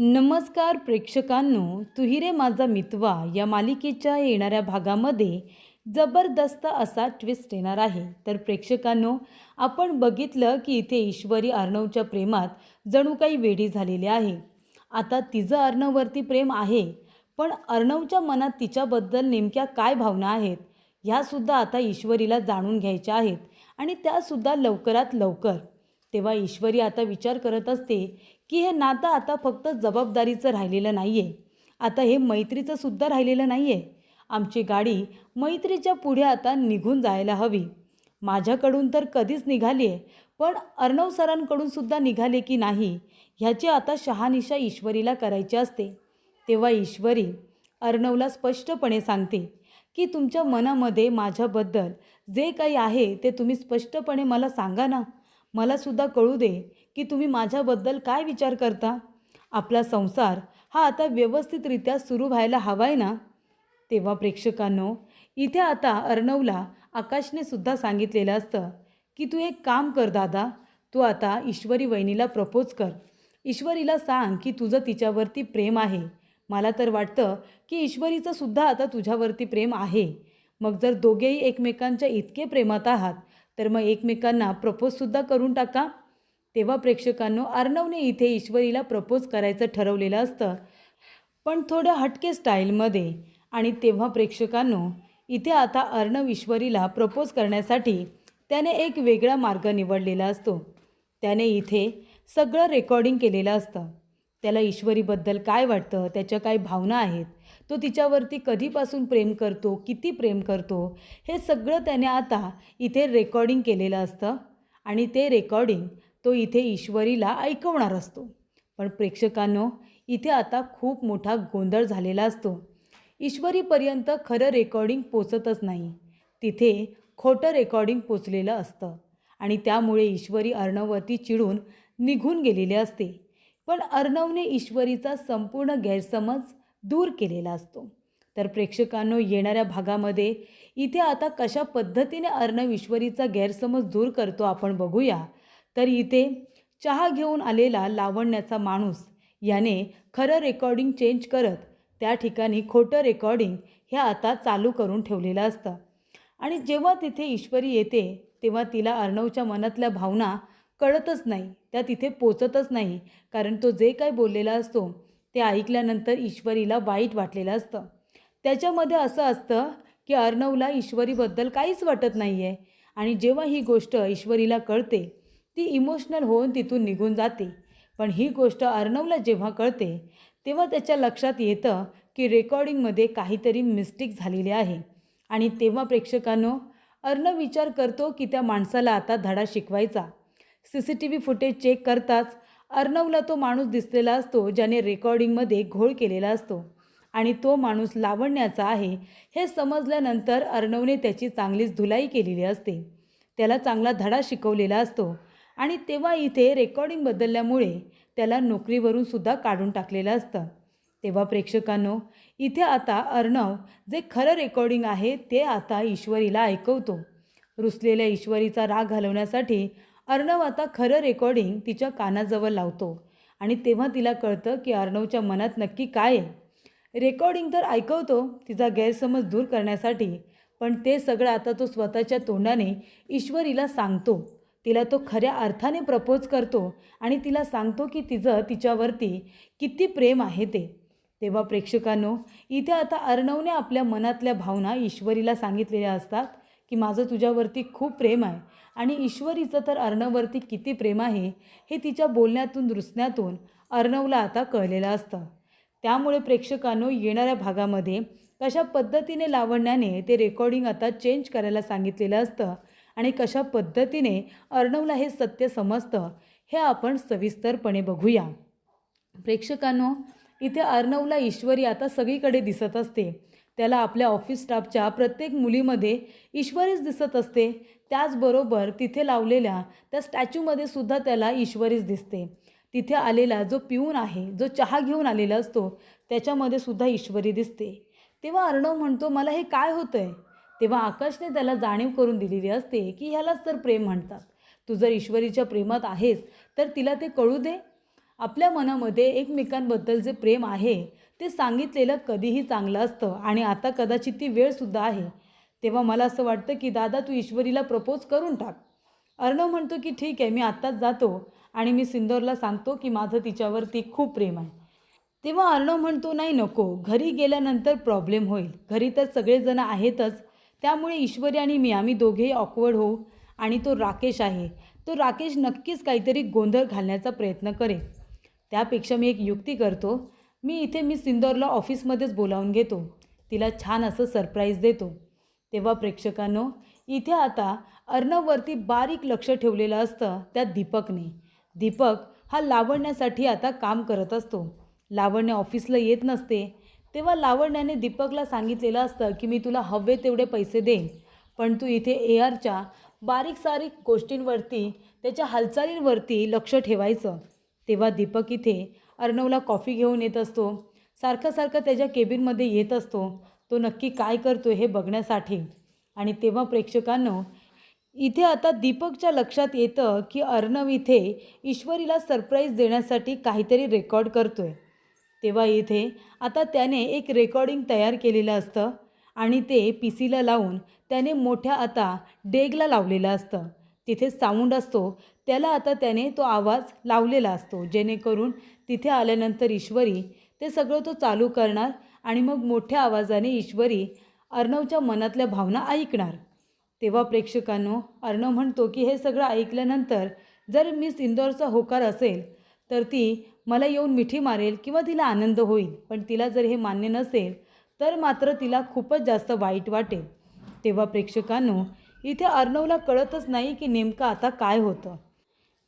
नमस्कार प्रेक्षकांनो तुहिरे माझा मितवा या मालिकेच्या येणाऱ्या भागामध्ये जबरदस्त असा ट्विस्ट येणार आहे. तर प्रेक्षकांनो आपण बघितलं की इथे ईश्वरी अर्णवच्या प्रेमात जणू काही वेडी झालेली आहे. आता तिचं अर्णववरती प्रेम आहे पण अर्णवच्या मनात तिच्याबद्दल नेमक्या काय भावना आहेत ह्यासुद्धा आता ईश्वरीला जाणून घ्यायच्या आहेत आणि त्यासुद्धा लवकरात लवकर. तेव्हा ईश्वरी आता विचार करत असते की हे नातं आता फक्त जबाबदारीचं राहिलेलं नाही आहे आता हे मैत्रीचं सुद्धा राहिलेलं नाही आहे आमची गाडी मैत्रीच्या पुढे आता निघून जायला हवी. माझ्याकडून तर कधीच निघाली आहे पण अर्णव सरांकडून सुद्धा निघाले की नाही ह्याची आता शहानिशा ईश्वरीला करायची असते. तेव्हा ईश्वरी अर्णवला स्पष्टपणे सांगते की तुमच्या मनामध्ये माझ्याबद्दल जे काही आहे ते तुम्ही स्पष्टपणे मला सांगा ना. मला सुद्धा कळू दे. की तुम्ही माझ्याबद्दल काय विचार करता? आपला संसार हा आता व्यवस्थितरित्या सुरू व्हायला हवा आहे ना? तेव्हा प्रेक्षकांनो इथे आता अर्णवला आकाशने सुद्धा सांगितलेलं असतं की तू एक काम कर दादा तू आता ईश्वरी वहिनीला प्रपोज कर. ईश्वरीला सांग की तुझं तिच्यावरती प्रेम आहे. मला तर वाटतं की ईश्वरीचं सुद्धा आता तुझ्यावरती प्रेम आहे. मग जर दोघेही एकमेकांच्या इतके प्रेमात आहात तर मग एकमेकांना प्रपोजसुद्धा करून टाका. तेव्हा प्रेक्षकांनो अर्णवने इथे ईश्वरीला प्रपोज करायचं ठरवलेलं असतं. पण थोडं हटके स्टाईलमध्ये आणि तेव्हा प्रेक्षकांनो इथे आता अर्णव ईश्वरीला प्रपोज करण्यासाठी त्याने एक वेगळा मार्ग निवडलेला असतो. त्याने इथे सगळं रेकॉर्डिंग केलेलं असतं. त्याला ईश्वरीबद्दल काय वाटतं त्याच्या काय भावना आहेत तो तिच्यावरती कधीपासून प्रेम करतो किती प्रेम करतो हे सगळं त्याने आता इथे रेकॉर्डिंग केलेलं असतं. आणि ते रेकॉर्डिंग तो इथे ईश्वरीला ऐकवणार असतो. पण प्रेक्षकांनो इथे आता खूप मोठा गोंधळ झालेला असतो. ईश्वरीपर्यंत खरं रेकॉर्डिंग पोचतच नाही. तिथे खोटं रेकॉर्डिंग पोचलेलं असतं आणि त्यामुळे ईश्वरी अर्णववरती चिडून निघून गेलेले असते. पण अर्णवने ईश्वरीचा संपूर्ण गैरसमज दूर केलेला असतो. तर प्रेक्षकांनो येणाऱ्या भागामध्ये इथे आता कशा पद्धतीने अर्णव ईश्वरीचा गैरसमज दूर करतो आपण बघूया. तर इथे चहा घेऊन आलेला लावण्याचा माणूस याने खरं रेकॉर्डिंग चेंज करत त्या ठिकाणी खोटं रेकॉर्डिंग हे आता चालू करून ठेवलेलं असतं. आणि जेव्हा तिथे ईश्वरी येते तेव्हा तिला अर्णवच्या मनातल्या भावना कळतच नाही. त्या तिथे पोचतच नाही. कारण तो जे काही बोललेला असतो ते ऐकल्यानंतर ईश्वरीला वाईट वाटलेलं असतं. त्याच्यामध्ये असं असतं की अर्णवला ईश्वरीबद्दल काहीच वाटत नाही आहे आणि जेव्हा ही गोष्ट ईश्वरीला कळते ती इमोशनल होऊन तिथून निघून जाते. पण ही गोष्ट अर्णवला जेव्हा कळते तेव्हा त्याच्या लक्षात येतं की रेकॉर्डिंगमध्ये काहीतरी मिस्टेक झालेली आहे. आणि तेव्हा प्रेक्षकांनो अर्णव विचार करतो की त्या माणसाला आता धडा शिकवायचा. C C T V footage check करताच अर्णवला तो माणूस दिसलेला असतो ज्याने रेकॉर्डिंगमध्ये घोळ केलेला असतो. आणि तो माणूस लावण्याचा आहे हे समजल्यानंतर अर्णवने त्याची चांगलीच धुलाई केलेली असते. त्याला चांगला धडा शिकवलेला असतो. आणि तेव्हा इथे रेकॉर्डिंग बदलल्यामुळे त्याला नोकरीवरून सुद्धा काढून टाकलेलं असतं. तेव्हा प्रेक्षकांनो इथे आता अर्णव जे खरं रेकॉर्डिंग आहे ते आता ईश्वरीला ऐकवतो. रुसलेल्या ईश्वरीचा राग घालवण्यासाठी अर्णव आता खरं रेकॉर्डिंग तिच्या कानाजवळ लावतो आणि तेव्हा तिला कळतं की अर्णवच्या मनात नक्की काय आहे. रेकॉर्डिंग तर ऐकवतो तिचा गैरसमज दूर करण्यासाठी पण ते सगळं आता तो स्वतःच्या तोंडाने ईश्वरीला सांगतो. तिला तो खऱ्या अर्थाने प्रपोज करतो आणि तिला सांगतो की तिचं तिच्यावरती किती प्रेम आहे ते. तेव्हा प्रेक्षकांनो इथे आता अर्णवने आपल्या मनातल्या भावना ईश्वरीला सांगितलेल्या असतात की माझं तुझ्यावरती खूप प्रेम आहे आणि ईश्वरीचं तर अर्णववरती किती प्रेम आहे हे तिच्या बोलण्यातून रुसण्यातून अर्णवला आता कळलेलं असतं. त्यामुळे प्रेक्षकांनो येणाऱ्या भागामध्ये कशा पद्धतीने लावण्याने ते रेकॉर्डिंग आता चेंज करायला सांगितलेलं असतं आणि कशा पद्धतीने अर्णवला हे सत्य समजतं हे आपण सविस्तरपणे बघूया. प्रेक्षकांनो इथे अर्णवला ईश्वरी आता सगळीकडे दिसत असते. त्याला आपल्या ऑफिस स्टाफच्या प्रत्येक मुलीमध्ये ईश्वरीच दिसत असते. त्याचबरोबर तिथे लावलेल्या त्या स्टॅच्यूमध्ये सुद्धा त्याला ईश्वरीच दिसते. तिथे आलेला जो पिऊन आहे जो चहा घेऊन आलेला असतो त्याच्यामध्ये सुद्धा ईश्वरी दिसते. तेव्हा अर्णव म्हणतो मला हे काय होतं आहे तेव्हा आकाशने त्याला जाणीव करून दिलेली असते की ह्यालाच तर प्रेम म्हणतात. तू जर ईश्वरीच्या प्रेमात आहेस तर तिला ते कळू दे. आपल्या मनामध्ये एकमेकांबद्दल जे प्रेम आहे ते सांगितलेलं कधीही चांगलं असतं आणि आता कदाचित ती वेळसुद्धा आहे. तेव्हा मला असं वाटतं की दादा तू ईश्वरीला प्रपोज करून टाक. अर्णव म्हणतो की ठीक आहे मी आत्ताच जातो आणि मी सिंदोरला सांगतो की माझं तिच्यावरती खूप प्रेम आहे. तेव्हा अर्णव म्हणतो नाही नको. घरी गेल्यानंतर प्रॉब्लेम होईल. घरी तर सगळेजण आहेतच त्यामुळे ईश्वरी आणि मी आम्ही दोघेही ऑकवर्ड होऊ आणि तो राकेश आहे. तो राकेश नक्कीच काहीतरी गोंधळ घालण्याचा प्रयत्न करेल. त्यापेक्षा मी एक युक्ती करतो. मी इथे मी सिंदोरला ऑफिसमध्येच बोलावून घेतो. तिला छान असं सरप्राईज देतो. तेव्हा प्रेक्षकांनो इथे आता अर्णववरती बारीक लक्ष ठेवलेलं असतं त्या दीपकने. दीपक हा लावण्यासाठी आता काम करत असतो. लावण्य ऑफिसला येत नसते. तेव्हा लावण्याने दीपकला सांगितलेलं असतं की मी तुला हवे तेवढे पैसे देईन पण तू इथे ए आरच्या बारीक सारीक गोष्टींवरती त्याच्या हालचालींवरती लक्ष ठेवायचं. तेव्हा दीपक इथे अर्णवला कॉफी घेऊन येत असतो. सारखं सारखं त्याच्या केबिनमध्ये येत असतो. तो नक्की काय करतो हे बघण्यासाठी. आणि तेव्हा प्रेक्षकांनो इथे आता दीपकच्या लक्षात येतं की अर्णव इथे ईश्वरीला सरप्राईज देण्यासाठी काहीतरी रेकॉर्ड करतो आहे तेव्हा इथे आता त्याने एक रेकॉर्डिंग तयार केलेलं असतं आणि ते पी सीला लावून त्याने मोठ्या आता डेगला लावलेलं असतं. तिथे साऊंड असतो. त्याला आता त्याने तो आवाज लावलेला असतो. जेणेकरून तिथे आल्यानंतर ईश्वरी ते सगळं तो चालू करणार आणि मग मोठ्या आवाजाने ईश्वरी अर्णवच्या मनातल्या भावना ऐकणार. तेव्हा प्रेक्षकांनो अर्णव म्हणतो की हे सगळं ऐकल्यानंतर जर मिस इंदोरचा होकार असेल तर ती मला येऊन मिठी मारेल किंवा तिला आनंद होईल पण तिला जर हे मान्य नसेल तर मात्र तिला खूपच जास्त वाईट वाटेल. तेव्हा प्रेक्षकांनो इथे अर्णवला कळतच नाही की नेमकं आता काय होतं.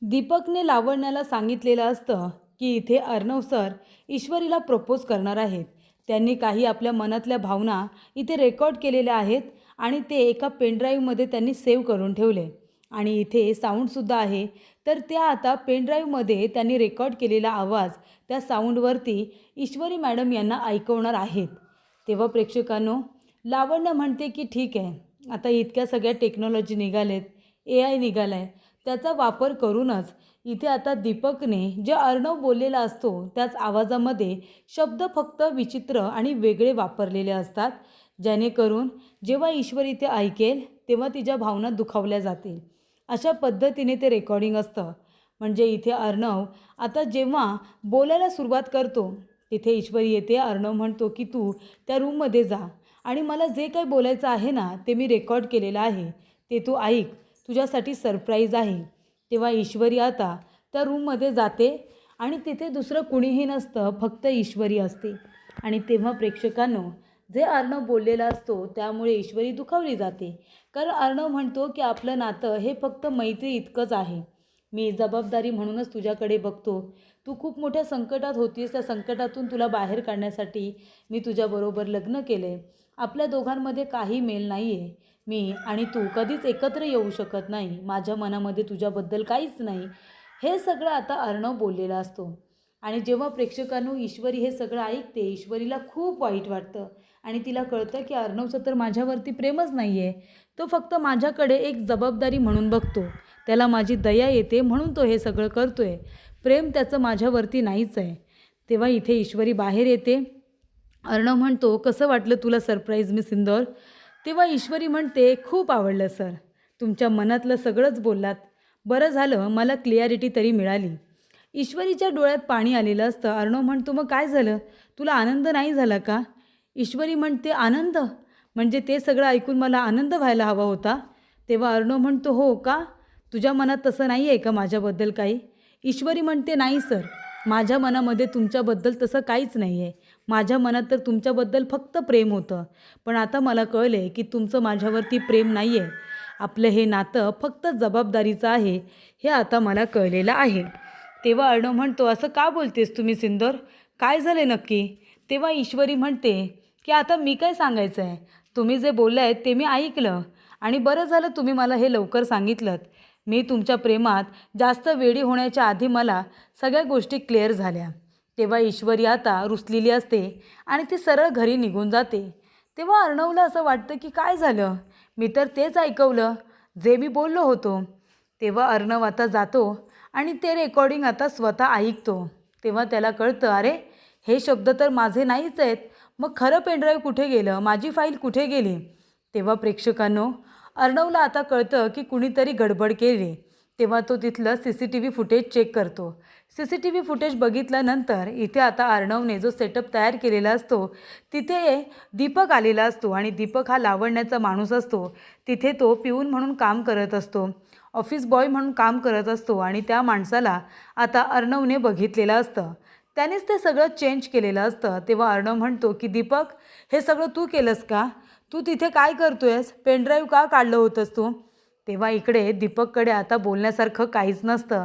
दीपकने लावण्याला सांगितलेलं असतं की इथे अर्णव सर ईश्वरीला प्रपोज करणार आहेत. त्यांनी काही आपल्या मनातल्या भावना इथे रेकॉर्ड केलेल्या आहेत आणि ते एका पेनड्राईव्हमध्ये त्यांनी सेव्ह करून ठेवले. आणि इथे साऊंडसुद्धा आहे. तर त्या आता पेनड्राईव्हमध्ये त्यांनी रेकॉर्ड केलेला आवाज त्या साऊंडवरती ईश्वरी मॅडम यांना ऐकवणार आहेत. तेव्हा प्रेक्षकांनो लावण्य म्हणते की ठीक आहे आता इतक्या सगळ्या टेक्नॉलॉजी निघालेत ए आय निघाला आहे त्याचा वापर करूनच इथे आता दीपकने जे अर्णव बोललेला असतो त्याच आवाजामध्ये शब्द फक्त विचित्र आणि वेगळे वापरलेले असतात. जेणेकरून जेव्हा ईश्वर इथे ऐकेल तेव्हा तिच्या भावना दुखावल्या जातील. अशा पद्धतीने ते रेकॉर्डिंग असतं. म्हणजे इथे अर्णव आता जेव्हा बोलायला सुरुवात करतो तिथे ईश्वरी येते अर्णव म्हणतो की तू त्या रूममध्ये जा. आणि मला जे काही बोलायचं आहे ना ते मी रेकॉर्ड केलेलं आहे. ते तू ऐक. तुझ्यासाठी सरप्राईज आहे. तेव्हा ईश्वरी आता त्या रूममध्ये जाते आणि तिथे दुसरं कुणीही नसतं फक्त ईश्वरी असते. आणि तेव्हा प्रेक्षकांनो जे अर्णव बोललेला असतो त्यामुळे ईश्वरी दुखावली जाते. कारण अर्णव म्हणतो की आपलं नातं हे फक्त मैत्री इतकंच आहे. मी जबाबदारी म्हणूनच तुझ्याकडे बघतो. तू खूप मोठ्या संकटात होतीस त्या संकटातून तुला बाहेर काढण्यासाठी मी तुझ्याबरोबर लग्न केलं आहे आपल्या दोघांमध्ये काही मेल नाही आहे मी आणि तू कधीच एकत्र येऊ शकत नाही. माझ्या मनामध्ये तुझ्याबद्दल काहीच नाही. हे सगळं आता अर्णव बोललेला असतो. आणि जेव्हा प्रेक्षकांनो ईश्वरी हे सगळं ऐकते ईश्वरीला खूप वाईट वाटतं. आणि तिला कळतं की अर्णवचं तर माझ्यावरती प्रेमच नाही आहे तो फक्त माझ्याकडे एक जबाबदारी म्हणून बघतो. त्याला माझी दया येते म्हणून तो हे सगळं करतो आहे प्रेम त्याचं माझ्यावरती नाहीच आहे. तेव्हा इथे ईश्वरी बाहेर येते. अर्णव म्हणतो कसं वाटलं तुला सरप्राईज मी सिंदोर तेव्हा ईश्वरी म्हणते खूप आवडलं सर. तुमच्या मनातलं सगळंच बोललात. बरं झालं मला क्लिअरिटी तरी मिळाली. ईश्वरीच्या डोळ्यात पाणी आलेलं असतं. अर्णव म्हणतो मग काय झालं? तुला आनंद नाही झाला का? ईश्वरी म्हणते आनंद. म्हणजे ते सगळं ऐकून मला आनंद व्हायला हवा होता. तेव्हा अर्णव म्हणतो हो का? तुझ्या मनात तसं नाही आहे का माझ्याबद्दल काही? ईश्वरी म्हणते नाही सर. माझ्या मनामध्ये तुमच्याबद्दल तसं काहीच नाही आहे माझ्या मनात तर तुमच्याबद्दल फक्त प्रेम होतं. पण आता मला कळलं आहे की तुमचं माझ्यावरती प्रेम नाही आहे आपलं हे नातं फक्त जबाबदारीचं आहे हे आता मला कळलेलं आहे. तेव्हा अर्णव म्हणतो असं का बोलतेस तुम्ही सिंदर? काय झाले नक्की? तेव्हा ईश्वरी म्हणते की आता मी काय सांगायचं आहे तुम्ही जे बोललं आहे ते मी ऐकलं. आणि बरं झालं तुम्ही मला हे लवकर सांगितलं मी तुमच्या प्रेमात जास्त वेडी होण्याच्या आधी मला सगळ्या गोष्टी क्लिअर झाल्या. तेव्हा ईश्वरी आता रुसलेली असते आणि ती सरळ घरी निघून जाते. तेव्हा अर्णवला असं वाटतं की काय झालं? मी तर तेच ऐकवलं जे मी बोललो होतो. तेव्हा अर्णव आता जातो आणि ते रेकॉर्डिंग आता स्वतः ऐकतो. तेव्हा त्याला कळतं अरे हे शब्द तर माझे नाहीच आहेत. मग खरं पेनड्राईव्ह कुठे गेलं? माझी फाईल कुठे गेली? तेव्हा प्रेक्षकांनो अर्णवला आता कळतं की कुणीतरी गडबड केली. तेव्हा तो तिथलं C C T V footage check करतो. C C T V footage बघितल्यानंतर इथे आता अर्णवने जो सेटअप तयार केलेला असतो तिथे दीपक आलेला असतो आणि दीपक हा लावण्याचा माणूस असतो. तिथे तो पिऊन म्हणून काम करत असतो. ऑफिस बॉय म्हणून काम करत असतो आणि त्या माणसाला आता अर्णवने बघितलेलं असतं. त्यानेच ते सगळं चेंज केलेलं असतं. तेव्हा अर्णव म्हणतो की दीपक हे सगळं तू केलंस का? तू तिथे काय करतोयस? पेनड्राईव्ह का काढलं होतंस तू? तेव्हा इकडे दीपककडे आता बोलण्यासारखं काहीच नसतं.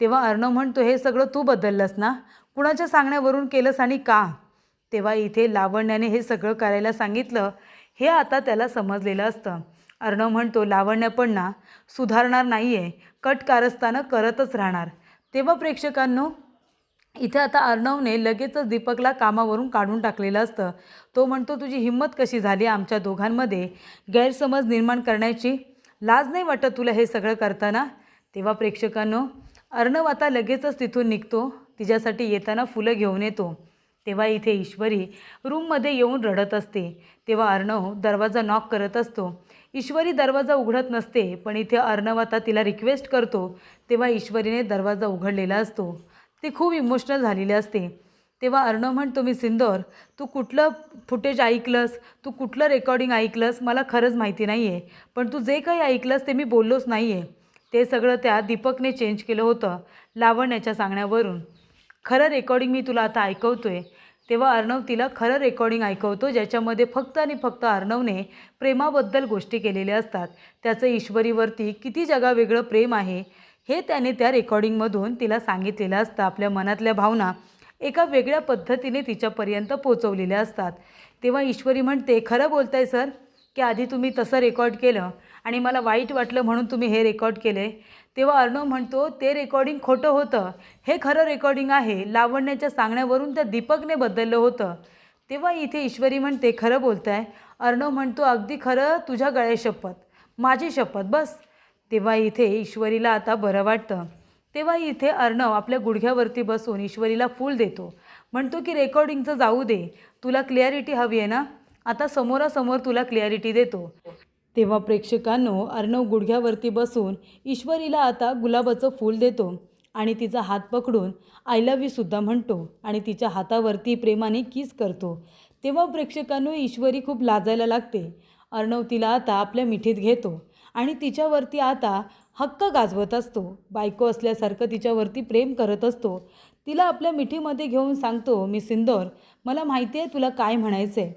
तेव्हा अर्णव म्हणतो हे सगळं तू बदललंस ना? कुणाच्या सांगण्यावरून केलंस आणि का? तेव्हा इथे लावण्याने हे सगळं करायला सांगितलं. हे आता त्याला समजलेलं असतं. अर्णव म्हणतो लावण्य पण ना सुधारणार नाही आहे कट कारस्थानं करतच राहणार. तेव्हा प्रेक्षकांनो इथे आता अर्णवने लगेचच दीपकला कामावरून काढून टाकलेलं असतं. तो म्हणतो तुझी हिंमत कशी झाली आमच्या दोघांमध्ये? गैरसमज निर्माण करण्याची लाज नाही वाटत तुला हे सगळं करताना? तेव्हा प्रेक्षकांनो अर्णव आता लगेचच तिथून निघतो तिच्यासाठी येताना फुलं घेऊन येतो. तेव्हा इथे ईश्वरी रूममध्ये येऊन रडत असते. तेव्हा अर्णव दरवाजा नॉक करत असतो. ईश्वरी दरवाजा उघडत नसते पण इथे अर्णव आता तिला रिक्वेस्ट करतो. तेव्हा ईश्वरीने दरवाजा उघडलेला असतो. ती खूप इमोशनल झालेली असते. तेव्हा अर्णव म्हणतो मी सिंदोर तू कुठलं फुटेज ऐकलंस? तू कुठलं रेकॉर्डिंग ऐकलंस? मला खरंच माहिती नाही आहे पण तू जे काही ऐकलंस ते मी बोललोच नाही आहे ते सगळं त्या दीपकने चेंज केलं होतं लावण्याच्या सांगण्यावरून. खरं रेकॉर्डिंग मी तुला आता ऐकवतो आहे तेव्हा अर्णव तिला खरं रेकॉर्डिंग ऐकवतो ज्याच्यामध्ये फक्त आणि फक्त अर्णवने प्रेमाबद्दल गोष्टी केलेल्या असतात. त्याचं ईश्वरीवरती किती जगावेगळं प्रेम आहे. हे त्याने त्या रेकॉर्डिंगमधून तिला सांगितलेलं असतं. आपल्या मनातल्या भावना एका वेगळ्या पद्धतीने तिच्यापर्यंत पोचवलेल्या असतात. तेव्हा ईश्वरी म्हणते खरं बोलताय सर की आधी तुम्ही तसं रेकॉर्ड केलं आणि मला वाईट वाटलं म्हणून तुम्ही हे रेकॉर्ड केले. तेव्हा अर्णव म्हणतो ते रेकॉर्डिंग खोटं होतं. हे खरं रेकॉर्डिंग आहे. लावण्याच्या सांगण्यावरून त्या दीपकने बदललं होतं. तेव्हा इथे ईश्वरी म्हणते खरं बोलताय. अर्णव म्हणतो अगदी खरं तुझ्या गळ्या शपथ. माझी शपथ बस. तेव्हा इथे ईश्वरीला आता बरं वाटतं. तेव्हा इथे अर्णव आपल्या गुडघ्यावरती बसून ईश्वरीला फूल देतो. म्हणतो की रेकॉर्डिंगचं जाऊ दे. तुला क्लिअरिटी हवी आहे ना? आता समोरासमोर तुला क्लिअरिटी देतो. तेव्हा प्रेक्षकांनो अर्णव गुडघ्यावरती बसून ईश्वरीला आता गुलाबाचं फूल देतो आणि तिचा हात पकडून आय लव्ह यूसुद्धा म्हणतो आणि तिच्या हातावरती प्रेमाने किस करतो. तेव्हा प्रेक्षकांनो ईश्वरी खूप लाजायला लागते. अर्णव तिला आता आपल्या मिठीत घेतो. आणि तिच्यावरती आता हक्क गाजवत असतो. बायको असल्यासारखं तिच्यावरती प्रेम करत असतो. तिला आपल्या मिठीमध्ये घेऊन सांगतो मी सिंदोर मला माहिती आहे तुला काय म्हणायचं आहे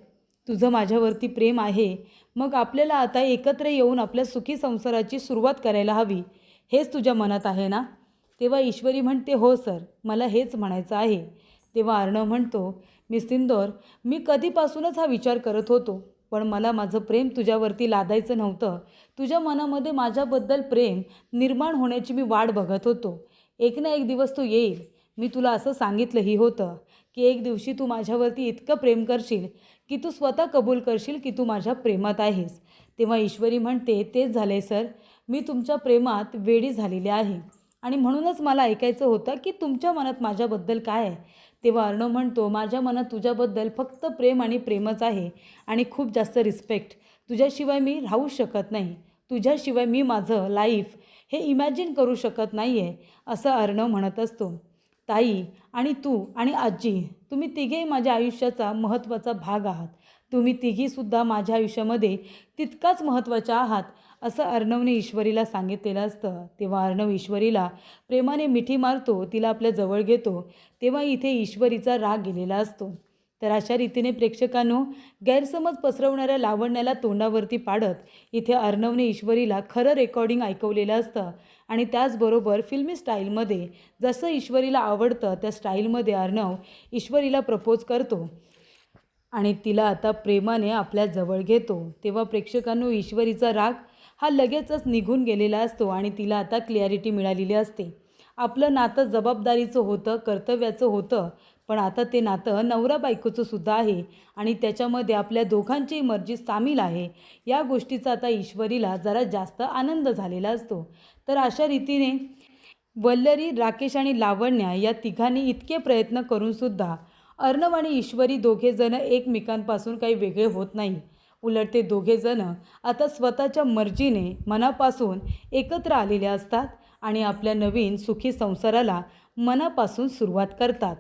तुझं माझ्यावरती प्रेम आहे. मग आपल्याला आता एकत्र येऊन आपल्या सुखी संसाराची सुरुवात करायला हवी. हेच तुझ्या मनात आहे ना? तेव्हा ईश्वरी म्हणते हो सर मला हेच म्हणायचं आहे. तेव्हा अर्णव म्हणतो मी सिंदोर मी कधीपासूनच हा विचार करत होतो. पण मला माझं प्रेम तुझ्यावरती लादायचं नव्हतं. तुझ्या मनामध्ये माझ्याबद्दल प्रेम निर्माण होण्याची मी वाट बघत होतो. एक ना एक दिवस तू येईल. मी तुला असं सांगितलंही होतं की एक दिवशी तू माझ्यावरती इतकं प्रेम करशील की तू स्वतः कबूल करशील की तू माझ्या प्रेमात आहेस. तेव्हा ईश्वरी म्हणते तेच झाले सर. मी तुमच्या प्रेमात वेडी झालेली आहे. आणि म्हणूनच मला ऐकायचं होतं की तुमच्या मनात माझ्याबद्दल काय आहे. तेव्हा अर्णव म्हणतो माझ्या मनात तुझ्याबद्दल फक्त प्रेम आणि प्रेमच आहे आणि खूप जास्त रिस्पेक्ट तुझ्याशिवाय मी राहू शकत नाही. तुझ्याशिवाय मी माझं लाईफ हे इमॅजिन करू शकत नाही आहे असं अर्णव म्हणत असतो. ताई आणि तू आणि आजी तुम्ही तिघेही माझ्या आयुष्याचा महत्त्वाचा भाग आहात. तुम्ही तिघीसुद्धा माझ्या आयुष्यामध्ये तितकाच महत्त्वाच्या आहात. असं अर्णवने ईश्वरीला सांगितलेलं असतं. तेव्हा अर्णव ईश्वरीला प्रेमाने मिठी मारतो तिला आपल्या जवळ घेतो तेव्हा इथे ईश्वरीचा राग गेलेला असतो. तर अशा रीतीने प्रेक्षकांनो गैरसमज पसरवणाऱ्या लावण्याला तोंडावरती पाडत इथे अर्णवने ईश्वरीला खरं रेकॉर्डिंग ऐकवलेलं असतं. आणि त्याचबरोबर फिल्मी स्टाईलमध्ये जसं ईश्वरीला आवडतं त्या स्टाईलमध्ये अर्णव ईश्वरीला प्रपोज करतो. आणि तिला आता प्रेमाने आपल्या जवळ घेतो. तेव्हा प्रेक्षकांनो ईश्वरीचा राग हा लगेचच निघून गेलेला असतो आणि तिला आता क्लियारिटी मिळालेली असते. आपलं नातं जबाबदारीचं होतं कर्तव्याचं होतं पण आता ते नातं नवरा बायकोचं सुद्धा आहे आणि त्याच्यामध्ये आपल्या दोघांची मर्जी सामील आहे. या गोष्टीचा आता ईश्वरीला जरा जास्त आनंद झालेला असतो. तर अशा रीतीने वल्लरी राकेश आणि लावण्या या तिघांनी इतके प्रयत्न करूनसुद्धा अर्णव आणि ईश्वरी दोघेजणं एकमेकांपासून काही वेगळे होत नाही. उलट ते दोघेजण आता स्वतःच्या मर्जीने मनापासून एकत्र आलेले असतात आणि आपल्या नवीन सुखी संसाराला मनापासून सुरुवात करतात.